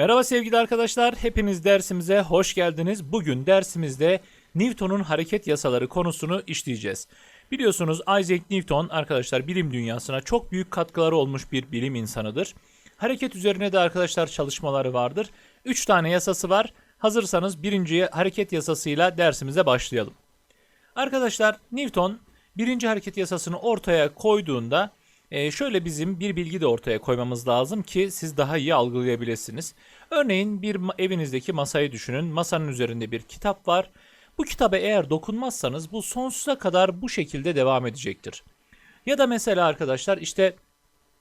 Merhaba sevgili arkadaşlar, hepiniz dersimize hoş geldiniz. Bugün dersimizde Newton'un hareket yasaları konusunu işleyeceğiz. Biliyorsunuz Isaac Newton arkadaşlar bilim dünyasına çok büyük katkıları olmuş bir bilim insanıdır. Hareket üzerine de arkadaşlar çalışmaları vardır. 3 tane yasası var. Hazırsanız birinci hareket yasasıyla dersimize başlayalım. Arkadaşlar Newton birinci hareket yasasını ortaya koyduğunda e, şöyle bizim bir bilgi de ortaya koymamız lazım ki siz daha iyi algılayabilirsiniz. Örneğin bir evinizdeki masayı düşünün. Masanın üzerinde bir kitap var. Bu kitaba eğer dokunmazsanız bu sonsuza kadar bu şekilde devam edecektir. Ya da mesela arkadaşlar işte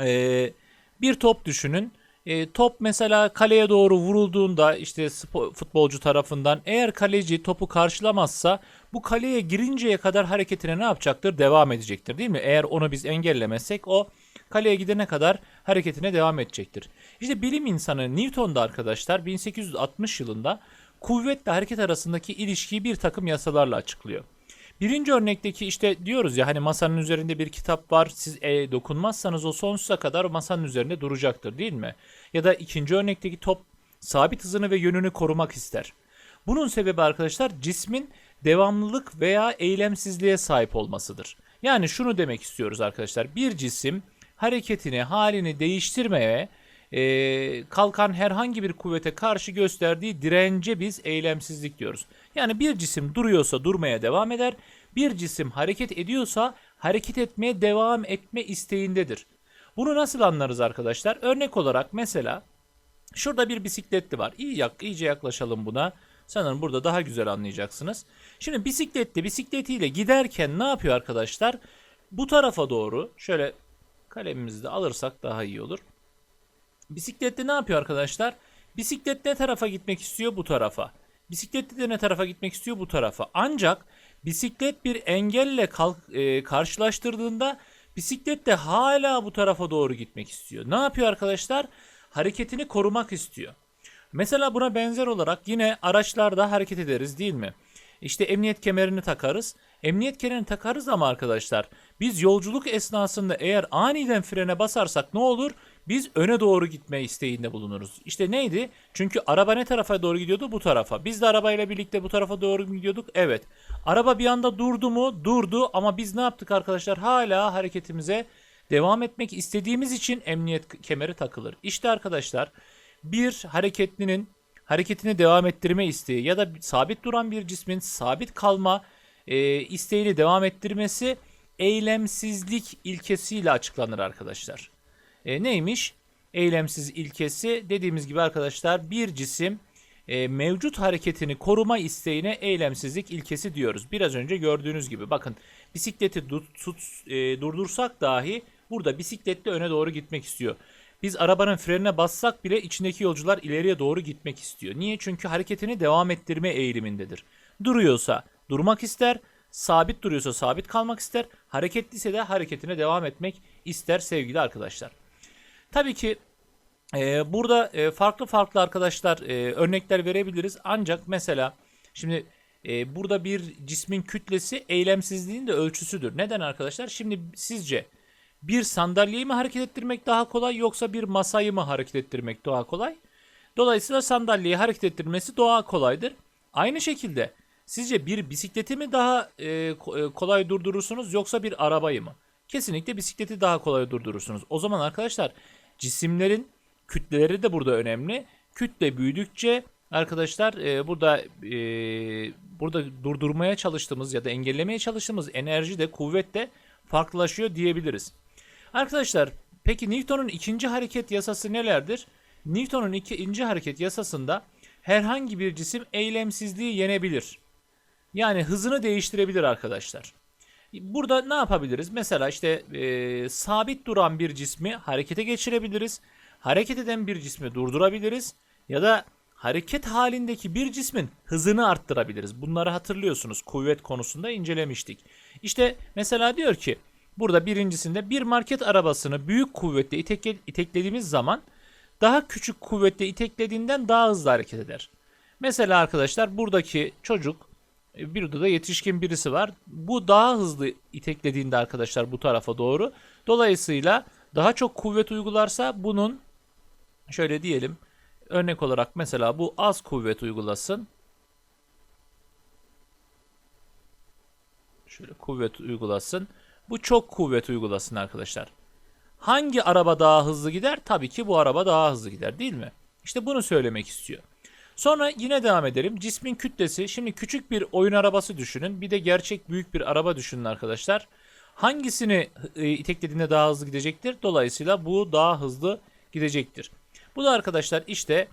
e, bir top düşünün. E, top mesela kaleye doğru vurulduğunda işte spo- futbolcu tarafından eğer kaleci topu karşılamazsa bu kaleye girinceye kadar hareketine ne yapacaktır? Devam edecektir değil mi? Eğer onu biz engellemezsek o kaleye gidene kadar hareketine devam edecektir. İşte bilim insanı Newton da arkadaşlar 1860 yılında kuvvetle hareket arasındaki ilişkiyi bir takım yasalarla açıklıyor. Birinci örnekteki işte diyoruz ya hani masanın üzerinde bir kitap var. Siz e, dokunmazsanız o sonsuza kadar masanın üzerinde duracaktır değil mi? Ya da ikinci örnekteki top sabit hızını ve yönünü korumak ister. Bunun sebebi arkadaşlar cismin devamlılık veya eylemsizliğe sahip olmasıdır. Yani şunu demek istiyoruz arkadaşlar. Bir cisim hareketini, halini değiştirmeye e, kalkan herhangi bir kuvvete karşı gösterdiği dirence biz eylemsizlik diyoruz. Yani bir cisim duruyorsa durmaya devam eder. Bir cisim hareket ediyorsa hareket etmeye devam etme isteğindedir. Bunu nasıl anlarız arkadaşlar? Örnek olarak mesela şurada bir bisikletli var. İyi yak, iyice yaklaşalım buna. Sanırım burada daha güzel anlayacaksınız. Şimdi bisikletli bisikletiyle giderken ne yapıyor arkadaşlar? Bu tarafa doğru şöyle kalemimizi de alırsak daha iyi olur. Bisikletli ne yapıyor arkadaşlar? Bisiklet ne tarafa gitmek istiyor? Bu tarafa. Bisikletli de ne tarafa gitmek istiyor? Bu tarafa. Ancak bisiklet bir engelle kalk, e, karşılaştırdığında bisiklet de hala bu tarafa doğru gitmek istiyor. Ne yapıyor arkadaşlar? Hareketini korumak istiyor. Mesela buna benzer olarak yine araçlarda hareket ederiz değil mi? İşte emniyet kemerini takarız. Emniyet kemerini takarız ama arkadaşlar biz yolculuk esnasında eğer aniden frene basarsak ne olur? Biz öne doğru gitme isteğinde bulunuruz. İşte neydi? Çünkü araba ne tarafa doğru gidiyordu? Bu tarafa. Biz de arabayla birlikte bu tarafa doğru gidiyorduk? Evet. Araba bir anda durdu mu? Durdu ama biz ne yaptık arkadaşlar? Hala hareketimize devam etmek istediğimiz için emniyet kemeri takılır. İşte arkadaşlar bir hareketlinin hareketini devam ettirme isteği ya da sabit duran bir cismin sabit kalma e, isteğini devam ettirmesi eylemsizlik ilkesiyle açıklanır arkadaşlar. E, neymiş? Eylemsiz ilkesi dediğimiz gibi arkadaşlar bir cisim e, mevcut hareketini koruma isteğine eylemsizlik ilkesi diyoruz. Biraz önce gördüğünüz gibi bakın bisikleti tut, tut, e, durdursak dahi burada bisikletle öne doğru gitmek istiyor. Biz arabanın frenine bassak bile içindeki yolcular ileriye doğru gitmek istiyor. Niye? Çünkü hareketini devam ettirme eğilimindedir. Duruyorsa durmak ister, sabit duruyorsa sabit kalmak ister, hareketliyse de hareketine devam etmek ister sevgili arkadaşlar. Tabii ki e, burada e, farklı farklı arkadaşlar e, örnekler verebiliriz. Ancak mesela şimdi e, burada bir cismin kütlesi eylemsizliğin de ölçüsüdür. Neden arkadaşlar? Şimdi sizce bir sandalyeyi mi hareket ettirmek daha kolay yoksa bir masayı mı hareket ettirmek daha kolay? Dolayısıyla sandalyeyi hareket ettirmesi daha kolaydır. Aynı şekilde sizce bir bisikleti mi daha e, e, kolay durdurursunuz yoksa bir arabayı mı? Kesinlikle bisikleti daha kolay durdurursunuz. O zaman arkadaşlar cisimlerin kütleleri de burada önemli. Kütle büyüdükçe arkadaşlar e, burada e, burada durdurmaya çalıştığımız ya da engellemeye çalıştığımız enerji de kuvvet de farklılaşıyor diyebiliriz. Arkadaşlar peki Newton'un ikinci hareket yasası nelerdir? Newton'un ikinci hareket yasasında herhangi bir cisim eylemsizliği yenebilir. Yani hızını değiştirebilir arkadaşlar. Burada ne yapabiliriz? Mesela işte e, sabit duran bir cismi harekete geçirebiliriz. Hareket eden bir cismi durdurabiliriz. Ya da hareket halindeki bir cismin hızını arttırabiliriz. Bunları hatırlıyorsunuz. Kuvvet konusunda incelemiştik. İşte mesela diyor ki burada birincisinde bir market arabasını büyük kuvvetle itekle- iteklediğimiz zaman daha küçük kuvvetle iteklediğinden daha hızlı hareket eder. Mesela arkadaşlar buradaki çocuk bir da yetişkin birisi var. Bu daha hızlı iteklediğinde arkadaşlar bu tarafa doğru. Dolayısıyla daha çok kuvvet uygularsa bunun şöyle diyelim Örnek olarak mesela bu az kuvvet uygulasın. Şöyle kuvvet uygulasın. Bu çok kuvvet uygulasın arkadaşlar. Hangi araba daha hızlı gider? Tabii ki bu araba daha hızlı gider değil mi? İşte bunu söylemek istiyor. Sonra yine devam edelim. Cismin kütlesi. Şimdi küçük bir oyun arabası düşünün. Bir de gerçek büyük bir araba düşünün arkadaşlar. Hangisini e, iteklediğinde daha hızlı gidecektir? Dolayısıyla bu daha hızlı gidecektir. Bu da arkadaşlar işte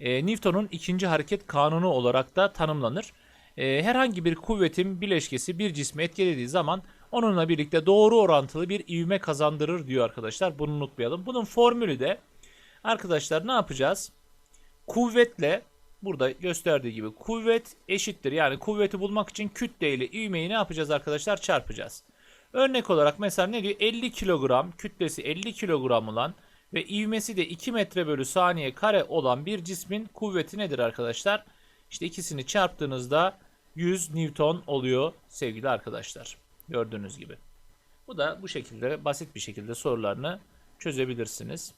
e, Newton'un ikinci hareket kanunu olarak da tanımlanır. E, herhangi bir kuvvetin bileşkesi bir cismi etkilediği zaman onunla birlikte doğru orantılı bir ivme kazandırır diyor arkadaşlar. Bunu unutmayalım. Bunun formülü de arkadaşlar ne yapacağız? Kuvvetle burada gösterdiği gibi kuvvet eşittir. Yani kuvveti bulmak için kütle ile ivmeyi ne yapacağız arkadaşlar? Çarpacağız. Örnek olarak mesela ne diyor? 50 kilogram kütlesi 50 kilogram olan ve ivmesi de 2 metre bölü saniye kare olan bir cismin kuvveti nedir arkadaşlar? İşte ikisini çarptığınızda 100 Newton oluyor sevgili arkadaşlar. Gördüğünüz gibi. Bu da bu şekilde basit bir şekilde sorularını çözebilirsiniz.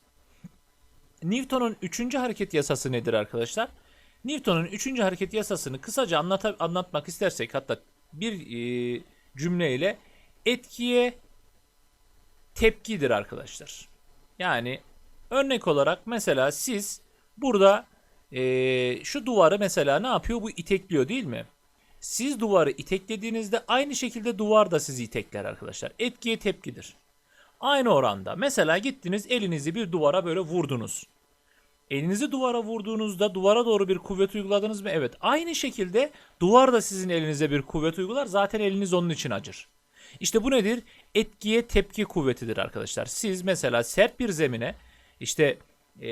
Newton'un 3. hareket yasası nedir arkadaşlar? Newton'un 3. hareket yasasını kısaca anlata, anlatmak istersek hatta bir e, cümleyle etkiye tepkidir arkadaşlar. Yani örnek olarak mesela siz burada e, şu duvarı mesela ne yapıyor? Bu itekliyor değil mi? Siz duvarı iteklediğinizde aynı şekilde duvar da sizi itekler arkadaşlar. Etkiye tepkidir. Aynı oranda. Mesela gittiniz elinizi bir duvara böyle vurdunuz. Elinizi duvara vurduğunuzda duvara doğru bir kuvvet uyguladınız mı? Evet. Aynı şekilde duvar da sizin elinize bir kuvvet uygular. Zaten eliniz onun için acır. İşte bu nedir? Etkiye tepki kuvvetidir arkadaşlar. Siz mesela sert bir zemine işte e,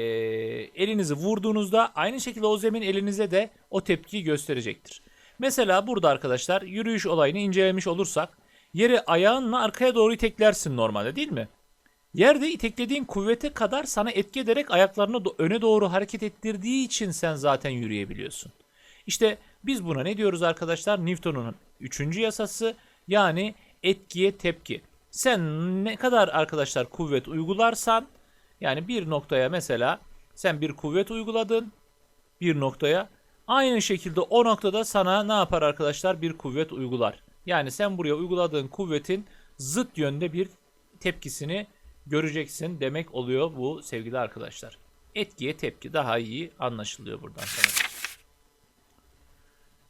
elinizi vurduğunuzda aynı şekilde o zemin elinize de o tepkiyi gösterecektir. Mesela burada arkadaşlar yürüyüş olayını incelemiş olursak yeri ayağınla arkaya doğru iteklersin normalde değil mi? Yerde iteklediğin kuvvete kadar sana etki ederek ayaklarını öne doğru hareket ettirdiği için sen zaten yürüyebiliyorsun. İşte biz buna ne diyoruz arkadaşlar? Newton'un 3. yasası yani etkiye tepki. Sen ne kadar arkadaşlar kuvvet uygularsan yani bir noktaya mesela sen bir kuvvet uyguladın bir noktaya aynı şekilde o noktada sana ne yapar arkadaşlar bir kuvvet uygular. Yani sen buraya uyguladığın kuvvetin zıt yönde bir tepkisini göreceksin demek oluyor bu sevgili arkadaşlar. Etkiye tepki daha iyi anlaşılıyor buradan sonra.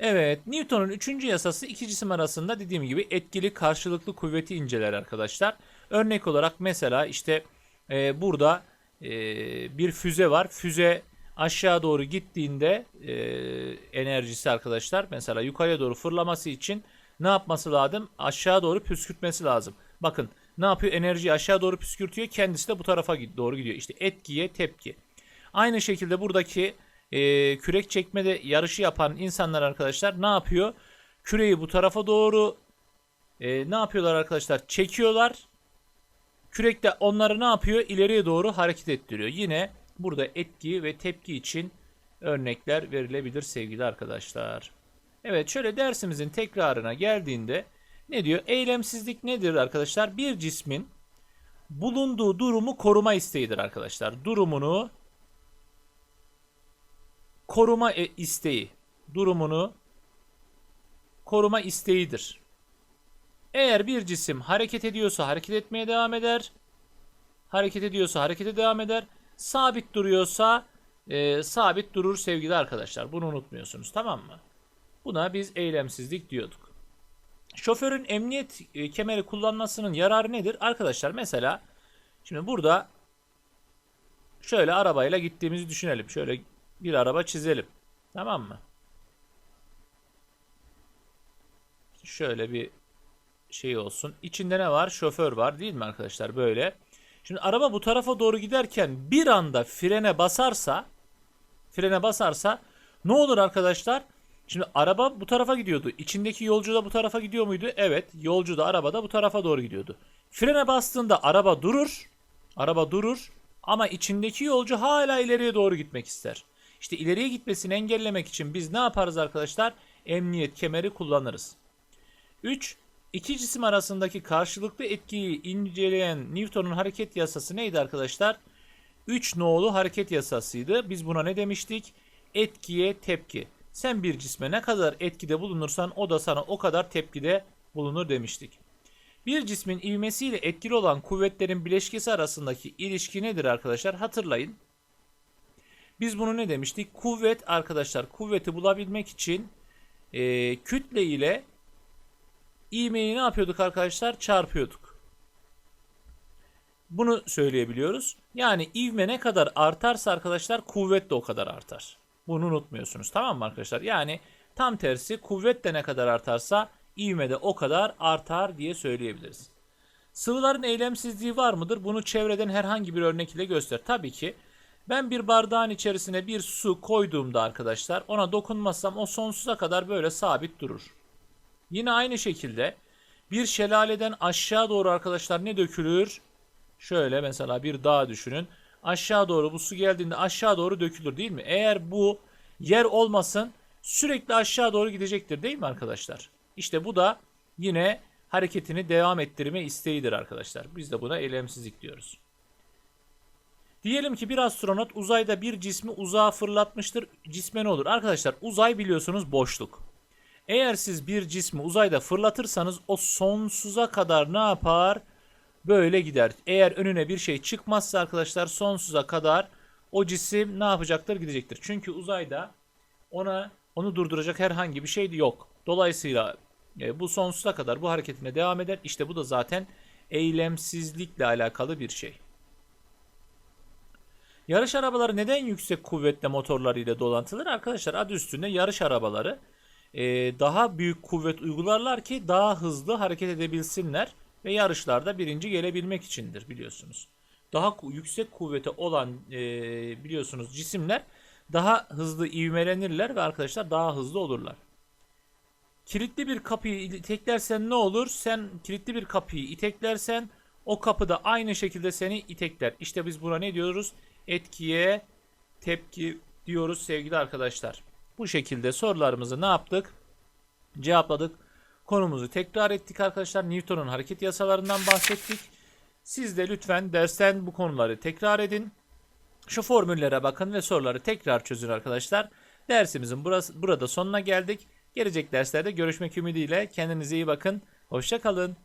Evet, Newton'un 3. yasası iki cisim arasında dediğim gibi etkili karşılıklı kuvveti inceler arkadaşlar. Örnek olarak mesela işte e, burada e, bir füze var. Füze aşağı doğru gittiğinde e, enerjisi arkadaşlar mesela yukarıya doğru fırlaması için ne yapması lazım? Aşağı doğru püskürtmesi lazım. Bakın ne yapıyor? Enerjiyi aşağı doğru püskürtüyor. Kendisi de bu tarafa doğru gidiyor. İşte etkiye tepki. Aynı şekilde buradaki e, kürek çekmede yarışı yapan insanlar arkadaşlar ne yapıyor? Küreyi bu tarafa doğru e, ne yapıyorlar arkadaşlar? Çekiyorlar. Kürek de onları ne yapıyor? İleriye doğru hareket ettiriyor. Yine burada etki ve tepki için örnekler verilebilir sevgili arkadaşlar. Evet şöyle dersimizin tekrarına geldiğinde ne diyor? Eylemsizlik nedir arkadaşlar? Bir cismin bulunduğu durumu koruma isteğidir arkadaşlar. Durumunu koruma e, isteği. Durumunu koruma isteğidir. Eğer bir cisim hareket ediyorsa hareket etmeye devam eder. Hareket ediyorsa harekete devam eder. Sabit duruyorsa e, sabit durur sevgili arkadaşlar. Bunu unutmuyorsunuz tamam mı? Buna biz eylemsizlik diyorduk. Şoförün emniyet e, kemeri kullanmasının yararı nedir? Arkadaşlar mesela şimdi burada şöyle arabayla gittiğimizi düşünelim. Şöyle bir araba çizelim. Tamam mı? Şöyle bir şey olsun. İçinde ne var? Şoför var değil mi arkadaşlar? Böyle. Şimdi araba bu tarafa doğru giderken bir anda frene basarsa frene basarsa ne olur arkadaşlar? Şimdi araba bu tarafa gidiyordu. İçindeki yolcu da bu tarafa gidiyor muydu? Evet. Yolcu da araba da bu tarafa doğru gidiyordu. Frene bastığında araba durur. Araba durur. Ama içindeki yolcu hala ileriye doğru gitmek ister. İşte ileriye gitmesini engellemek için biz ne yaparız arkadaşlar? Emniyet kemeri kullanırız. 3. İki cisim arasındaki karşılıklı etkiyi inceleyen Newton'un hareket yasası neydi arkadaşlar? 3 nolu hareket yasasıydı. Biz buna ne demiştik? Etkiye tepki. Sen bir cisme ne kadar etkide bulunursan o da sana o kadar tepkide bulunur demiştik. Bir cismin ivmesiyle etkili olan kuvvetlerin bileşkesi arasındaki ilişki nedir arkadaşlar? Hatırlayın. Biz bunu ne demiştik? Kuvvet arkadaşlar kuvveti bulabilmek için e, kütle ile ivmeyi ne yapıyorduk arkadaşlar? Çarpıyorduk. Bunu söyleyebiliyoruz. Yani ivme ne kadar artarsa arkadaşlar kuvvet de o kadar artar. Bunu unutmuyorsunuz tamam mı arkadaşlar? Yani tam tersi kuvvet de ne kadar artarsa ivme de o kadar artar diye söyleyebiliriz. Sıvıların eylemsizliği var mıdır? Bunu çevreden herhangi bir örnek ile göster. Tabii ki ben bir bardağın içerisine bir su koyduğumda arkadaşlar ona dokunmazsam o sonsuza kadar böyle sabit durur. Yine aynı şekilde bir şelaleden aşağı doğru arkadaşlar ne dökülür? Şöyle mesela bir dağ düşünün. Aşağı doğru bu su geldiğinde aşağı doğru dökülür değil mi? Eğer bu yer olmasın sürekli aşağı doğru gidecektir değil mi arkadaşlar? İşte bu da yine hareketini devam ettirme isteğidir arkadaşlar. Biz de buna eylemsizlik diyoruz. Diyelim ki bir astronot uzayda bir cismi uzağa fırlatmıştır. Cisme ne olur? Arkadaşlar uzay biliyorsunuz boşluk. Eğer siz bir cismi uzayda fırlatırsanız o sonsuza kadar ne yapar? Böyle gider. Eğer önüne bir şey çıkmazsa arkadaşlar sonsuza kadar o cisim ne yapacaktır? Gidecektir. Çünkü uzayda ona onu durduracak herhangi bir şey yok. Dolayısıyla e, bu sonsuza kadar bu hareketine devam eder. İşte bu da zaten eylemsizlikle alakalı bir şey. Yarış arabaları neden yüksek kuvvetle motorlarıyla donatılır? Arkadaşlar adı üstünde yarış arabaları e, daha büyük kuvvet uygularlar ki daha hızlı hareket edebilsinler ve yarışlarda birinci gelebilmek içindir biliyorsunuz. Daha yüksek kuvvete olan e, biliyorsunuz cisimler daha hızlı ivmelenirler ve arkadaşlar daha hızlı olurlar. Kilitli bir kapıyı iteklersen ne olur? Sen kilitli bir kapıyı iteklersen o kapı da aynı şekilde seni itekler. İşte biz buna ne diyoruz? Etkiye tepki diyoruz sevgili arkadaşlar. Bu şekilde sorularımızı ne yaptık? Cevapladık. Konumuzu tekrar ettik arkadaşlar. Newton'un hareket yasalarından bahsettik. Siz de lütfen dersten bu konuları tekrar edin. Şu formüllere bakın ve soruları tekrar çözün arkadaşlar. Dersimizin burası, burada sonuna geldik. Gelecek derslerde görüşmek ümidiyle kendinize iyi bakın. Hoşça kalın.